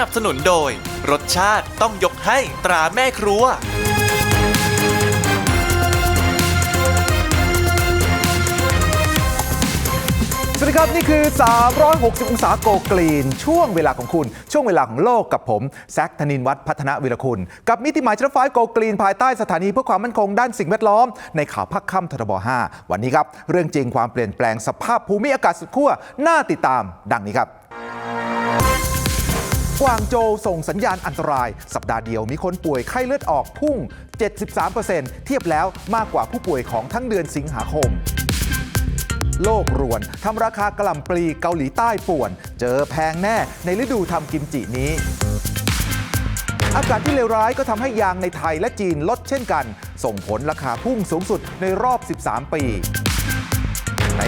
นับสนุนโดย รสชาติต้องยกให้ตราแม่ครัว สวัสดีครับ นี่คือ 360 องศาโกกลีน ช่วงเวลาของคุณ ช่วงเวลาของโลกกับผม แซคธนินวัฒน์พัฒนวิรคุณ กับมิติหมายชนฟ้าโกกลีน ภายใต้สถานีเพื่อความมั่นคงด้านสิ่งแวดล้อม ในข่าวพักค่ำททบ5 วันนี้ครับ เรื่องจริงความเปลี่ยนแปลงสภาพภูมิอากาศสุดขั้วน่าติดตามดังนี้ครับ กวางโจวส่งสัญญาณอันตราย สัปดาห์เดียวมีคนป่วยไข้เลือดออกพุ่ง 73%เทียบแล้วมากกว่าผู้ป่วยของทั้งเดือนสิงหาคม โลกรวนทำราคากระหล่ำปลีเกาหลีใต้ป่วน เจอแพงแน่ในฤดูทำกิมจินี้ อากาศที่เลวร้ายก็ทำให้ยางในไทยและจีนลดเช่นกัน ส่งผลราคาพุ่งสูงสุดในรอบ 13 ปี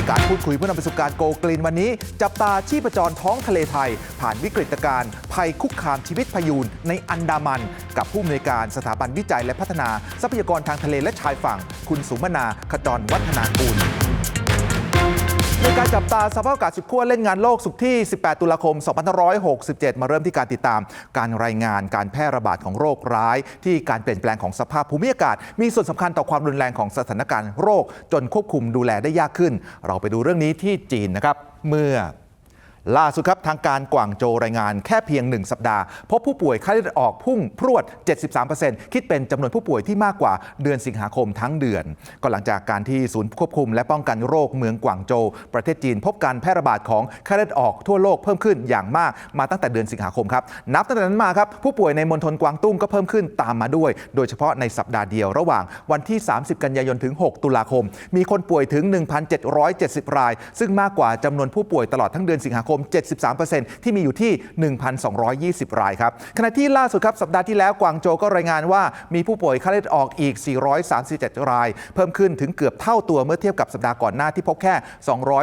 การพูดคุยเพื่อนำประสบการณ์โกกลีนวันนี้ จับตาชีพจรท้องทะเลไทย ผ่านวิกฤตการณ์ภัยคุกคามชีวิตพยูนในอันดามัน กับผู้อำนวยการสถาบันวิจัยและพัฒนา ทรัพยากรทางทะเลและชายฝั่ง คุณสุมนาขจรวัฒนากูล ในการจับตาสภาพอากาศสุดขั้วเล่นงานโลกสุขที่ 18 ตุลาคม 2567 มาเริ่มที่การติดตาม การรายงานการแพร่ระบาดของโรคร้าย ที่การเปลี่ยนแปลงของสภาพภูมิอากาศ มีส่วนสำคัญต่อความรุนแรงของสถานการณ์โรค จนควบคุมดูแลได้ยากขึ้น เราไปดูเรื่องนี้ที่จีนนะครับ เมื่อ ล่าสุดครับ ทางการกวางโจรายงานแค่เพียง 1 สัปดาห์ พบผู้ป่วยไข้เลือดออกพุ่งพรวด 73%คิดเป็นจำนวนผู้ป่วยที่มากกว่าเดือนสิงหาคมทั้งเดือน ก็หลังจากการที่ศูนย์ควบคุมและป้องกันโรคเมืองกวางโจ ประเทศจีน พบการแพร่ระบาดของไข้เลือดออกทั่วโลกเพิ่มขึ้นอย่างมากมาตั้งแต่เดือนสิงหาคมครับนับตั้งแต่นั้นมาครับผู้ป่วยในมณฑลกวางตุ้งก็เพิ่มขึ้นตามมาด้วย โดยเฉพาะในสัปดาห์เดียวระหว่างวันที่ 30 กันยายนถึง 6 ตุลาคม มีคนป่วยถึง 1,770 ราย ซึ่งมากกว่าจำนวนผู้ป่วยตลอดทั้งเดือนสิงหาคม73%ที่มีอยู่ที่ 1,220 รายครับขณะที่ล่าสุดครับสัปดาห์ที่แล้วกวางโจวก็รายงานว่ามีผู้ป่วยไข้เลือดออกอีก 437 ราย เพิ่มขึ้นถึงเกือบเท่าตัวเมื่อเทียบกับสัปดาห์ก่อนหน้าที่พบแค่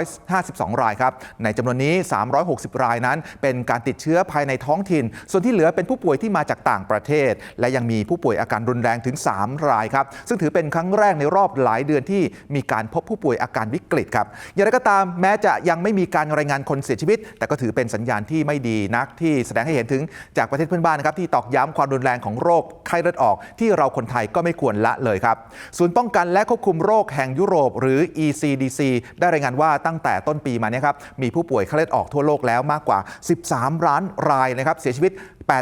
252 รายครับในจำนวนนี้ 360 รายนั้น เป็นการติดเชื้อภายในท้องถิ่น ส่วนที่เหลือเป็นผู้ป่วยที่มาจากต่างประเทศ และยังมีผู้ป่วยอาการรุนแรงถึง 3 รายครับซึ่งถือเป็นครั้งแรกในรอบหลายเดือนที่มีการพบผู้ป่วยอาการวิกฤตครับอย่างไรก็ตามแม้จะยังไม่มีการรายงานคนเสียชีวิตแต่ก็ถือเป็นสัญญาณที่ไม่ดีนักที่แสดงให้เห็นถึงจากประเทศเพื่อนบ้านนะครับที่ตอกย้ำความรุนแรงของโรคไข้เลือดออก ที่เราคนไทยก็ไม่ควรละเลยครับศูนย์ป้องกันและควบคุมโรคแห่งยุโรป หรือ ECDC ได้รายงานว่าตั้งแต่ต้นปีมาเนี่ยครับมีผู้ป่วยไข้เลือดออกทั่วโลกแล้วมากกว่า 13 ล้านรายนะครับเสียชีวิต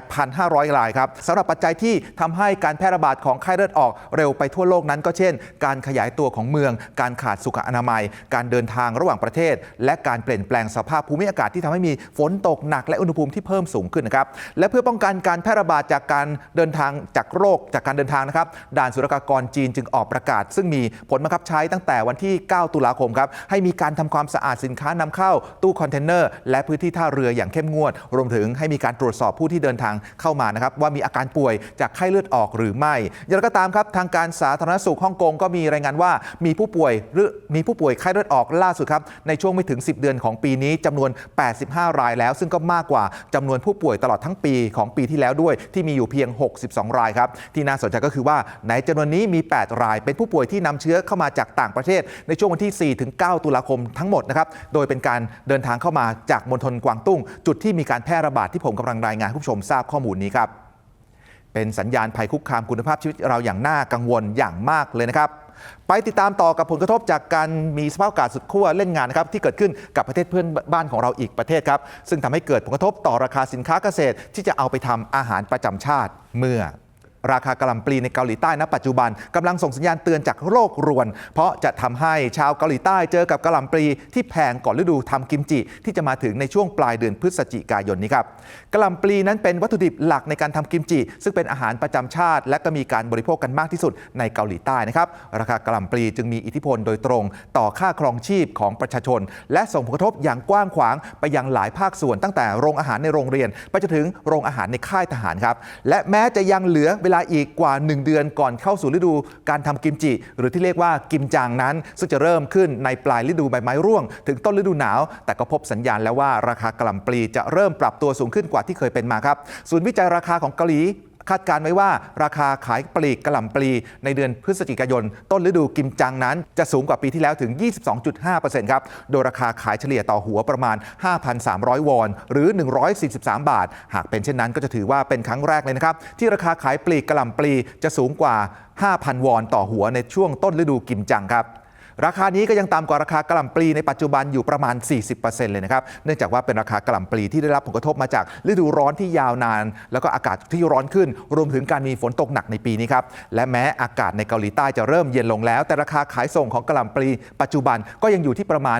8,500 รายครับสำหรับปัจจัยที่ทำให้การแพร่ระบาดของไข้เลือดออกเร็วไปทั่วโลกนั้นก็เช่น การขยายตัวของเมือง การขาดสุขอนามัย การเดินทางระหว่างประเทศ และการเปลี่ยนแปลงสภาพภูมิอากาศที่ทำให้มีฝนตกหนักและอุณหภูมิที่เพิ่มสูงขึ้นนะครับและเพื่อป้องกันการแพร่ระบาดจากการเดินทางจากโรคจากการเดินทางนะครับด่านศุลกากรจีนจึงออกประกาศ ซึ่งมีผลบังคับใช้ตั้งแต่วันที่ 9 ตุลาคมครับให้มีการทำความสะอาดสินค้านำเข้าตู้คอนเทนเนอร์และพื้นที่ท่าเรืออย่างเข้มงวด รวมถึงให้มีการตรวจสอบผู้ที่เดินทางเข้ามานะครับว่ามีอาการป่วยจากไข้เลือดออกหรือไม่อย่างไรก็ตามครับทางการสาธารณสุขฮ่องกงก็มีรายงานว่ามีผู้ป่วยหรือมีผู้ป่วยไข้เลือดออกล่าสุดครับในช่วงไม่ถึง 10 เดือนของปีนี้จำนวน 85 รายแล้ว ซึ่งก็มากกว่าจำนวนผู้ป่วยตลอดทั้งปีของปีที่แล้วด้วย ที่มีอยู่เพียง 62 รายครับที่น่าสนใจก็คือว่าในจำนวนนี้มี 8 ราย เป็นผู้ป่วยที่นำเชื้อเข้ามาจากต่างประเทศ ในช่วงวันที่ 4-9 ตุลาคมทั้งหมดนะครับโดยเป็นการเดินทางเข้ามาจากมณฑลกวางตุ้ง จุดที่มีการแพร่ระบาดที่ผมกำลังรายงานคุณผู้ชมทราบข้อมูลนี้ครับ เป็นสัญญาณภัยคุกคามคุณภาพชีวิตเราอย่างน่ากังวลอย่างมากเลยนะครับ ไปติดตามต่อกับผลกระทบจากการมีสภาพอากาศสุดขั้วเล่นงานนะครับที่เกิดขึ้นกับประเทศเพื่อนบ้านของเราอีกประเทศครับ ซึ่งทำให้เกิดผลกระทบต่อราคาสินค้าเกษตร ที่จะเอาไปทำอาหารประจำชาติเมื่อ ราคากะหล่ำปลีในเกาหลีใต้ณปัจจุบันกำลังส่งสัญญาณเตือนจากโรครวน เพราะจะทำให้ชาวเกาหลีใต้เจอกับกะหล่ำปลีที่แพงก่อนฤดูทำกิมจิ ที่จะมาถึงในช่วงปลายเดือนพฤศจิกายนนี้ครับกะหล่ำปลีนั้นเป็นวัตถุดิบหลักในการทำกิมจิ ซึ่งเป็นอาหารประจำชาติ และก็มีการบริโภคกันมากที่สุดในเกาหลีใต้นะครับราคากะหล่ำปลีจึงมีอิทธิพลโดยตรง ต่อค่าครองชีพของประชาชน และส่งผลกระทบอย่างกว้างขวางไปยังหลายภาคส่วนตั้งแต่โรงอาหารในโรงเรียน ไปจนถึงโรงอาหารในค่ายทหารครับและแม้จะยังเหลือเวลาอีกกว่า 1 เดือนก่อนเข้าสู่ฤดูการทำกิมจิ หรือที่เรียกว่ากิมจางนั้น ซึ่งจะเริ่มขึ้นในปลายฤดูใบไม้ร่วง ถึงต้นฤดูหนาว แต่ก็พบสัญญาณแล้วว่าราคากล่ำปลีจะเริ่มปรับตัวสูงขึ้นกว่าที่เคยเป็นมาครับศูนย์วิจัยราคาของเกาหลี คาดการณ์ไว้ว่าราคาขายปลีกกระหล่ำปลีในเดือนพฤศจิกายน ต้นฤดูกิมจังนั้น จะสูงกว่าปีที่แล้วถึง 22.5%ครับ โดยราคาขายเฉลี่ยต่อหัวประมาณ 5,300 วอน หรือ 143 บาท หากเป็นเช่นนั้นก็จะถือว่าเป็นครั้งแรกเลยนะครับ ที่ราคาขายปลีกกระหล่ำปลีจะสูงกว่า 5,000 วอนต่อหัวในช่วงต้นฤดูกิมจังครับ ราคานี้ก็ยังต่ำกว่าราคากระหล่ำปลีในปัจจุบันอยู่ประมาณ 40%เลยนะครับ เนื่องจากว่าเป็นราคากระหล่ำปลีที่ได้รับผลกระทบมาจากฤดูร้อนที่ยาวนาน แล้วก็อากาศที่ร้อนขึ้น รวมถึงการมีฝนตกหนักในปีนี้ครับ และแม้อากาศในเกาหลีใต้จะเริ่มเย็นลงแล้ว แต่ราคาขายส่งของกระหล่ำปลีปัจจุบันก็ยังอยู่ที่ประมาณ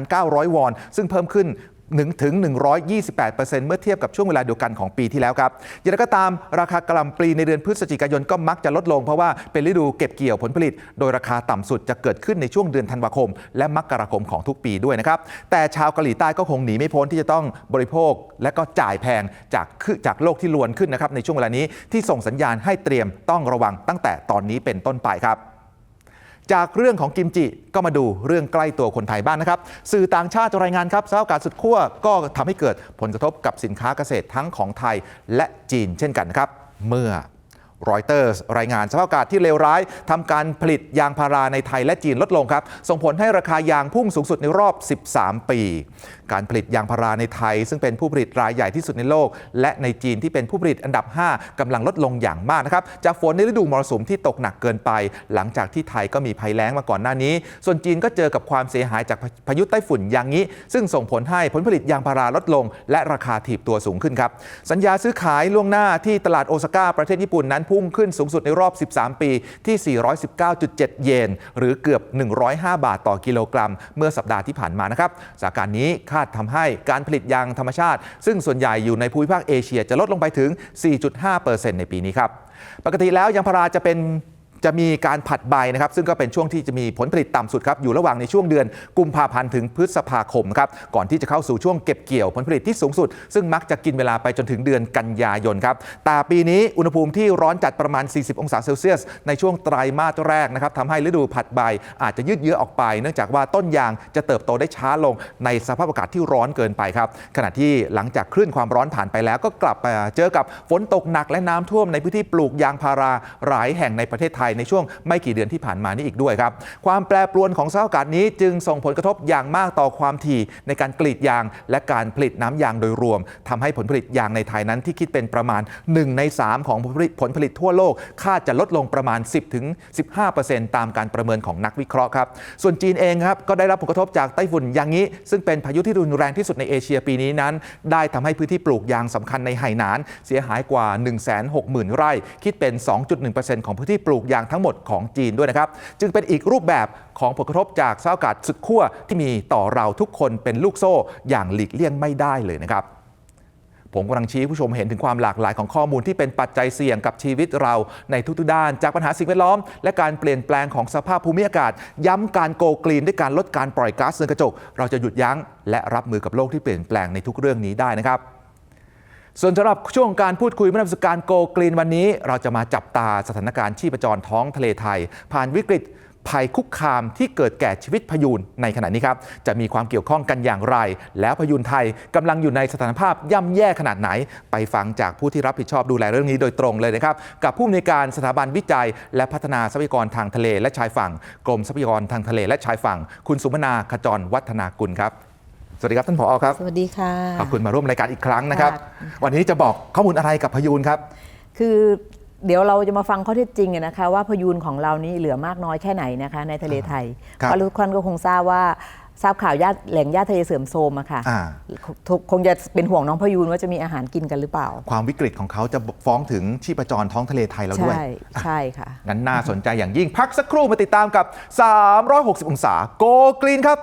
8,900 วอน ซึ่งเพิ่มขึ้น หนึ่งถึง 128%เมื่อเทียบกับช่วงเวลาเดียวกันของปีที่แล้วครับอย่างไรก็ตามราคากระหล่ำปลีในเดือนพฤศจิกายนก็มักจะลดลงเพราะว่าเป็นฤดูเก็บเกี่ยวผลผลิต โดยราคาต่ำสุดจะเกิดขึ้นในช่วงเดือนธันวาคม และมกราคมของทุกปีด้วยนะครับ แต่ชาวเกาหลีใต้ก็คงหนีไม่พ้นที่จะต้องบริโภค และก็จ่ายแพงจากคือจากโลกที่ลวนขึ้นนะครับในช่วงเวลานี้ที่ส่งสัญญาณให้เตรียมต้องระวังตั้งแต่ตอนนี้เป็นต้นไปครับ จากเรื่องของกิมจิก็มาดูเรื่องใกล้ตัวคนไทยบ้างนะครับ สื่อต่างชาติรายงานครับสภาพอากาศสุดขั้วก็ทำให้เกิดผลกระทบกับสินค้าเกษตรทั้งของไทยและจีนเช่นกันนะครับ เมื่อ รอยเตอร์รายงานสภาพอากาศที่เลวร้ายทำการผลิตยางพาราในไทยและจีนลดลงครับ ส่งผลให้ราคายางพุ่งสูงสุดในรอบ 13 ปี การผลิตยางพาราในไทย ซึ่งเป็นผู้ผลิตรายใหญ่ที่สุดในโลก และในจีนที่เป็นผู้ผลิตอันดับ 5กำลังลดลงอย่างมากนะครับจากฝนในฤดูมรสุมที่ตกหนักเกินไป หลังจากที่ไทยก็มีภัยแล้งมาก่อนหน้านี้ ส่วนจีนก็เจอกับความเสียหายจากพายุไต้ฝุ่นอย่างนี้ ซึ่งส่งผลให้ผลผลิตยางพาราลดลง และราคาถีบตัวสูงขึ้นครับสัญญาซื้อขายล่วงหน้าที่ตลาดโอซาก้าประเทศญี่ปุ่นนั้นพุ่งขึ้นสูงสุดในรอบ 13 ปีที่ 419.7 เยน หรือเกือบ 105 บาทต่อกิโลกรัม เมื่อสัปดาห์ที่ผ่านมานะครับสถานการณ์นี้คาดทำให้การผลิตยางธรรมชาติ ซึ่งส่วนใหญ่อยู่ในภูมิภาคเอเชียจะลดลงไปถึง 4.5%ในปีนี้ครับ ปกติแล้วยางพาราจะเป็น จะมีการผัดใบนะครับ ซึ่งก็เป็นช่วงที่จะมีผลผลิตต่ำสุดครับ อยู่ระหว่างในช่วงเดือนกุมภาพันธ์ถึงพฤษภาคมครับ ก่อนที่จะเข้าสู่ช่วงเก็บเกี่ยวผลผลิตที่สูงสุด ซึ่งมักจะกินเวลาไปจนถึงเดือนกันยายนครับ แต่ปีนี้อุณหภูมิที่ร้อนจัดประมาณ 40 องศาเซลเซียส ในช่วงไตรมาสแรกนะครับทำให้ฤดูผัดใบอาจจะยืดเยื้อออกไป เนื่องจากว่าต้นยางจะเติบโตได้ช้าลงในสภาพอากาศที่ร้อนเกินไปครับ ขณะที่หลังจากคลื่นความร้อนผ่านไปแล้ว ก็กลับมาเจอกับฝนตกหนักและน้ำท่วมในพื้นที่ปลูกยางพาราหลายแห่งในประเทศไทยในช่วงไม่กี่เดือนที่ผ่านมานี้อีกด้วยครับ ความแปรปรวนของสภาพอากาศนี้จึงส่งผลกระทบอย่างมากต่อความถี่ในการกรีดยาง และการผลิตน้ำยางโดยรวมทำให้ผลผลิตยางในไทยนั้นที่คิดเป็นประมาณ 1 ใน 3 ของผลผลิตผลผลิตทั่วโลก คาดจะลดลงประมาณ 10ถึง15%ตามการประเมินของนักวิเคราะห์ครับ ส่วนจีนเองครับก็ได้รับผลกระทบจากไต้ฝุ่นยางนี้ ซึ่งเป็นพายุที่รุนแรงที่สุดในเอเชียปีนี้นั้น ได้ทำให้พื้นที่ปลูกยางสำคัญในไหหนาน เสียหายกว่า 160,000 ไร่ คิดเป็น 2.1%ของพื้นที่ปลูกยางทั้งหมดของจีนด้วยนะครับ จึงเป็นอีกรูปแบบของผลกระทบจากสภาพอากาศสุดขั้วที่มีต่อเราทุกคนเป็นลูกโซ่อย่างหลีกเลี่ยงไม่ได้เลยนะครับผมกำลังชี้ผู้ชมเห็นถึงความหลากหลายของข้อมูลที่เป็นปัจจัยเสี่ยงกับชีวิตเราในทุกๆด้าน จากปัญหาสิ่งแวดล้อม และการเปลี่ยนแปลงของสภาพภูมิอากาศ ย้ำการโกกรีนด้วยการลดการปล่อยก๊าซเรือนกระจก เราจะหยุดยั้ง และรับมือกับโลกที่เปลี่ยนแปลงในทุกเรื่องนี้ได้นะครับ ส่วนสำหรับช่วงการพูดคุยเมื่อนำสการโกกรีนวันนี้ เราจะมาจับตาสถานการณ์ชีพจรท้องทะเลไทย ผ่านวิกฤตภัยคุกคามที่เกิดแก่ชีวิตพยูนในขณะนี้ครับ จะมีความเกี่ยวข้องกันอย่างไร แล้วพยูนไทยกำลังอยู่ในสถานภาพย่ำแย่ขนาดไหน ไปฟังจากผู้ที่รับผิดชอบดูแลเรื่องนี้โดยตรงเลยนะครับ กับผู้อำนวยการสถาบันวิจัย และพัฒนาทรัพยากรทางทะเลและชายฝั่ง กรมทรัพยากรทางทะเลและชายฝั่ง คุณสุมนาขจรวัฒนากุลครับ สวัสดีครับท่านผอครับ สวัสดีค่ะขอบคุณมาร่วมรายการอีกครั้งนะครับค่ะวันนี้จะบอกข้อมูลอะไรกับพยูนครับ คือเดี๋ยวเราจะมาฟังข้อเท็จจริงอะนะคะว่าพยูนของเรานี่เหลือมากน้อยแค่ไหนนะคะในทะเลไทยครับเพราะทุกคนก็คงทราบว่าทราบข่าวญาติแหล่งญาติทะเลเสื่อมโทรมอะค่ะอ่าคงคงจะเป็นห่วงน้องพยูนว่าจะมีอาหารกินกันหรือเปล่า ความวิกฤตของเขาจะฟ้องถึงชีพจรท้องทะเลไทยเราด้วย ใช่ใช่ค่ะ งั้นน่าสนใจอย่างยิ่งพักสักครู่มาติดตามกับ 360 องศาโกกรีนครับ